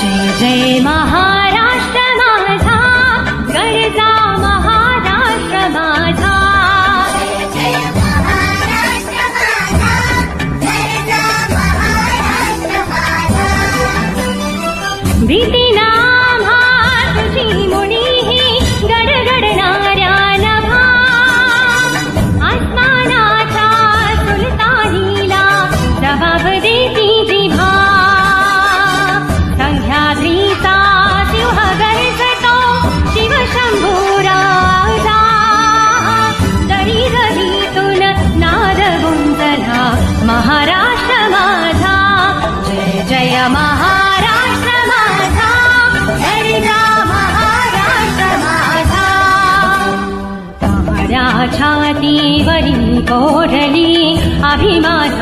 जय जय महाराष्ट्र माझा गरजा महाराष्ट्र माझा तुझी शिवशंभू राजा तरी गरीतून नाद गुंजला महाराष्ट्र माझा जय जय महाराष्ट्र ताऱ्या छातीवरी कोरली अभिमान